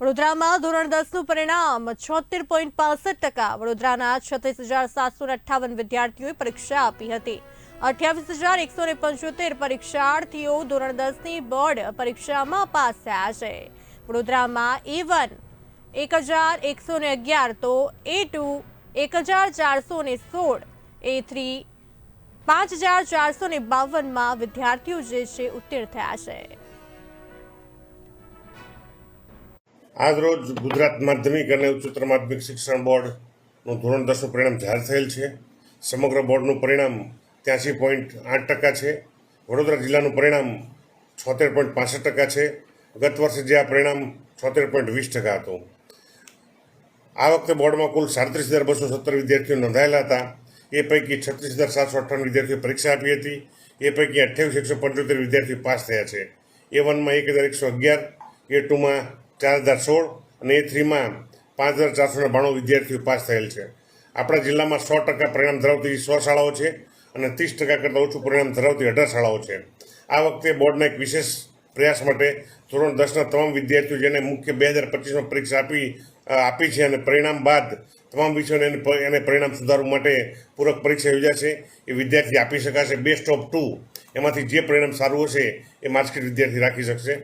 વડોદરામાં ધોરણ દસનું પરિણામ, છોતેર પોઈન્ટ પાસઠ ટકા. વડોદરાના છત્રીસ હજાર સાતસો અઠ્ઠાવન વિદ્યાર્થીઓએ પરીક્ષા આપી હતી. અઠ્યાવીસ હજાર એકસો ને પંચોતેર પરીક્ષાર્થીઓ ધોરણ દસની બોર્ડ પરીક્ષામાં પાસ થયા છે. વડોદરામાં એ વન એક હજાર એકસો ને અગિયાર, તો એ ટુ એક હજાર ચારસો ને સોળ એ થ્રી પાંચ હજાર ચારસો ને બાવનમાં વિદ્યાર્થીઓ જે છે ઉત્તીર્ણ થયા છે. આજરોજ ગુજરાત માધ્યમિક અને ઉચ્ચતર માધ્યમિક શિક્ષણ બોર્ડનું ધોરણ દસનું પરિણામ જાહેર થયેલ છે. સમગ્ર બોર્ડનું પરિણામ ત્યાંસી પોઈન્ટ આઠ ટકા છે. વડોદરા જિલ્લાનું પરિણામ છોતેર પોઈન્ટ પાસઠ ટકા છે. ગત વર્ષે જે આ પરિણામ છોતેર પોઈન્ટ વીસ ટકા હતું. આ વખતે બોર્ડમાં કુલ સાડત્રીસ હજાર બસો સત્તર વિદ્યાર્થીઓ નોંધાયેલા હતા. એ પૈકી છત્રીસ હજાર સાતસો અઠ્ઠાવન વિદ્યાર્થીઓ પરીક્ષા આપી હતી. એ પૈકી અઠ્યાવીસ, એકસો પંચોતેર વિદ્યાર્થીઓ પાસ થયા છે. એ વનમાં એક હજાર એકસો અગિયાર, એ ટુમાં ચાર હજાર સોળ અને એ થ્રીમાં પાંચ હજાર ચારસો બાણું વિદ્યાર્થીઓ પાસ થયેલ છે. આપણા જિલ્લામાં સો ટકા પરિણામ ધરાવતી સો શાળાઓ છે અને ત્રીસ ટકા કરતાં ઓછું પરિણામ ધરાવતી અઢાર શાળાઓ છે. આ વખતે બોર્ડના એક વિશેષ પ્રયાસ માટે ધોરણ દસના તમામ વિદ્યાર્થીઓ જેને મુખ્ય બે હજાર પચીસમાં પરીક્ષા આપી આપી છે અને પરિણામ બાદ તમામ વિષયોને એને એને પરિણામ સુધારવા માટે પૂરક પરીક્ષા યોજાશે. એ વિદ્યાર્થી આપી શકાશે. બેસ્ટ ઓફ ટુ એમાંથી જે પરિણામ સારું હશે એ માર્કશીટ વિદ્યાર્થી રાખી શકશે.